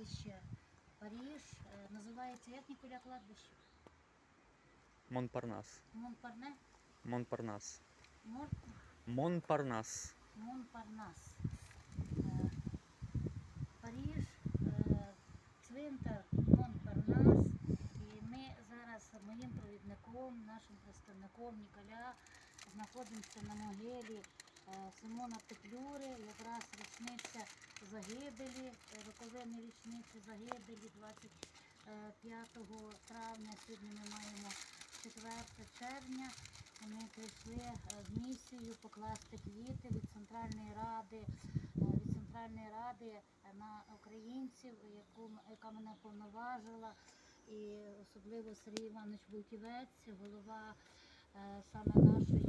кладбище Париж. Е, Називається як Ніколя кладбище? Монпарнас. Монпарне? Монпарнас. Мон... Монпарнас. Монпарнас. Е, Париж, е, цвинтар Монпарнас. І ми зараз моїм провідником, нашим представником Ніколя знаходимося на могилі е, Симона Петлюри, якраз річниця загибелі, е, роковини річниці загибелі 25 травня. Сьогодні ми маємо 4 червня. Ми прийшли е, в місію покласти квіти від Центральної Ради, е, від Центральної Ради е, на українців, яку, яка мене повноважила, і особливо Сергій Іванович Булківець, голова е, саме нашої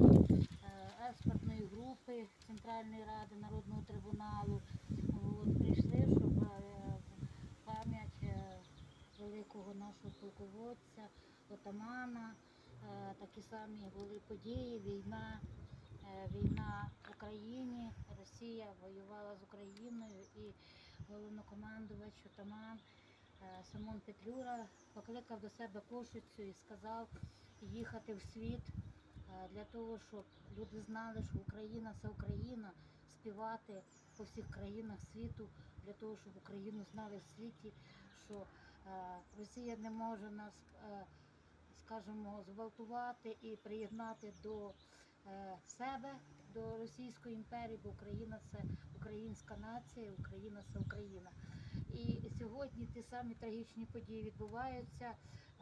е, експертної групи Центральної Ради Народного трибуналу. От, прийшли, щоб е, пам'ять е, великого нашого полководця, отамана. Е, Такі самі були події, війна, е, війна в Україні, Росія воювала з Україною і головнокомандувач отаман е, Симон Петлюра покликав до себе Кошицю і сказав їхати в світ е, для того, щоб люди знали, що Україна це Україна, співати по всіх країнах світу, для того, щоб Україну знали в світі, що е, Росія не може нас. е, скажімо, зґвалтувати і приєднати до себе, до Російської імперії, бо Україна це українська нація, Україна це Україна. І сьогодні ті самі трагічні події відбуваються.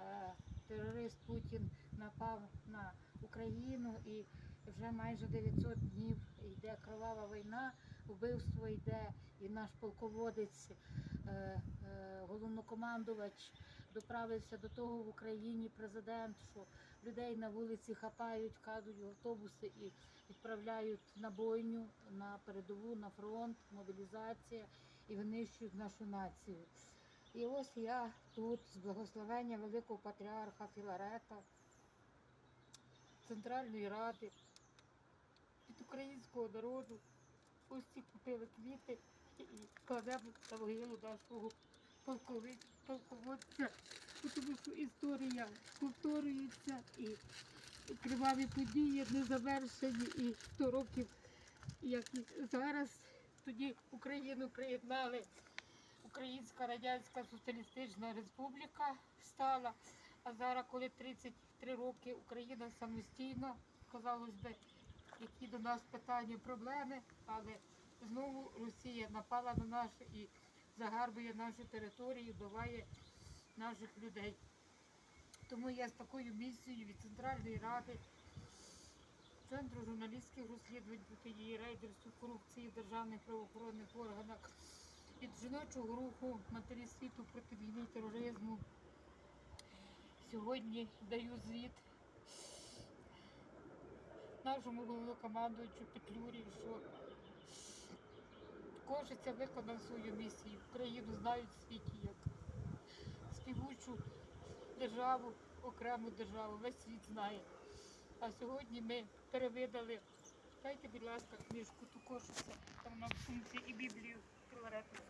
Е, терорист Путін напав на Україну і вже майже 900 днів йде кровава війна, вбивство йде, і наш полководець, е, е, головнокомандувач доправився до того в Україні президент, що людей на вулиці хапають, крадуть автобуси і відправляють на бойню, на передову, на фронт, мобілізація і винищують нашу націю. І ось я тут з благословення великого патріарха Філарета, Центральної Ради, від українського народу. Ось ці купили квіти і кладемо на могилу нашого полководця, тому що історія повторюється і криваві події не завершені і 100 років, як і зараз, тоді Україну приєднали Українська Радянська Соціалістична Республіка стала, а зараз, коли 33 роки Україна самостійно, казалось би, які до нас питання, проблеми, але знову Росія напала на нас і загарбує нашу територію, вбиває наших людей. Тому я з такою місією від Центральної Ради, Центру журналістських розслідувань протидії рейдерству, корупції в державних правоохоронних органах, від жіночого руху матері світу проти війни і тероризму. Сьогодні даю звіт нашому головнокомандуючу Петлюрі, що Кожиця виконав свою місію. Україну знають в світі як співучу державу, окрему державу, весь світ знає. А сьогодні ми перевидали, дайте, будь ласка, книжку ту Кошиця, там на сумці і Біблію Філарету.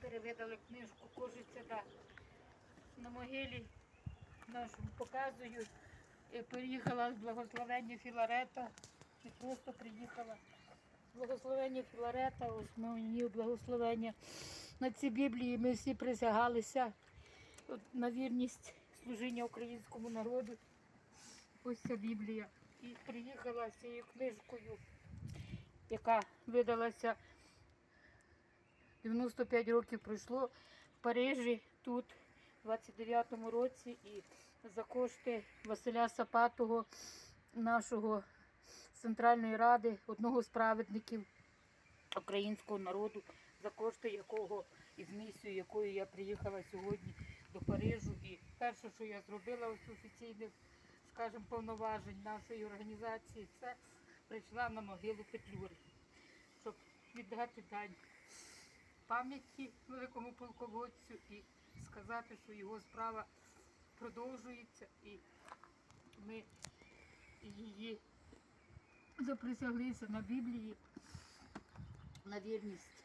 Перевидали книжку Кожиця, да. На могилі нашому показую. Е, Приїхала з благословення Філарета, не просто приїхала. Благословення Філарета, ось мені благословення. На цій Біблії ми всі присягалися от, на вірність служіння українському народу. Ось ця Біблія. І приїхала з цією книжкою, яка видалася 95 років пройшло в Парижі тут, в 29-му році, і за кошти Василя Сапатого, нашого Центральної Ради, одного з праведників українського народу, за кошти якого і з місією, якою я приїхала сьогодні до Парижу. І перше, що я зробила ось офіційних, скажімо, повноважень нашої організації, це прийшла на могилу Петлюри, щоб віддати дань пам'яті великому полководцю і сказати, що його справа продовжується і ми її заприсяглися на Біблії на вірність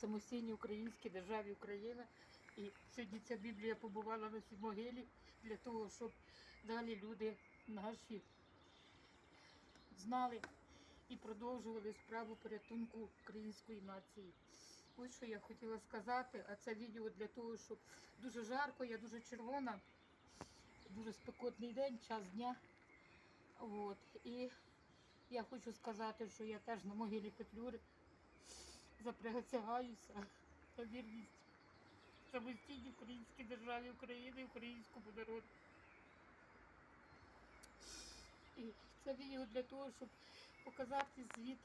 самостійній українській державі Україна. І сьогодні ця Біблія побувала на цій могилі для того, щоб далі люди наші знали і продовжували справу порятунку української нації. Ось що я хотіла сказати, а це відео для того, щоб дуже жарко, я дуже червона, дуже спекотний день, час дня. От. І я хочу сказати, що я теж на могилі Петлюри запрягаюся на вірність самостійній українській державі України, українському народу. І це відео для того, щоб показати звіт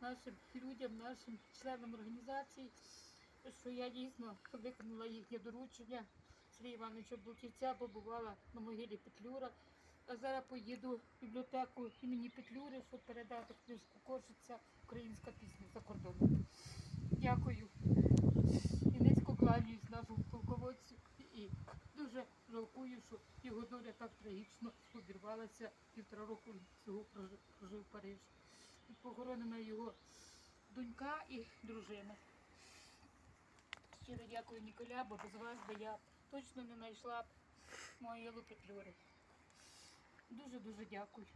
нашим людям, нашим членам організації, що я дійсно виконала їхнє доручення. Сергія Івановича Бултівця побувала на могилі Петлюра. А зараз поїду в бібліотеку імені Петлюри, щоб передати книжку Кошиця Українська пісня за кордоном. Дякую. І низько кланяюсь нашому полководцю. І дуже жалкую, що його доля так трагічно обірвалася. Півтора року цього прожив, Париж. Тут похоронена його донька і дружина. Щиро дякую Ніколя, бо без вас би я точно не знайшла б моєї Петлюри. Дуже-дуже дякую.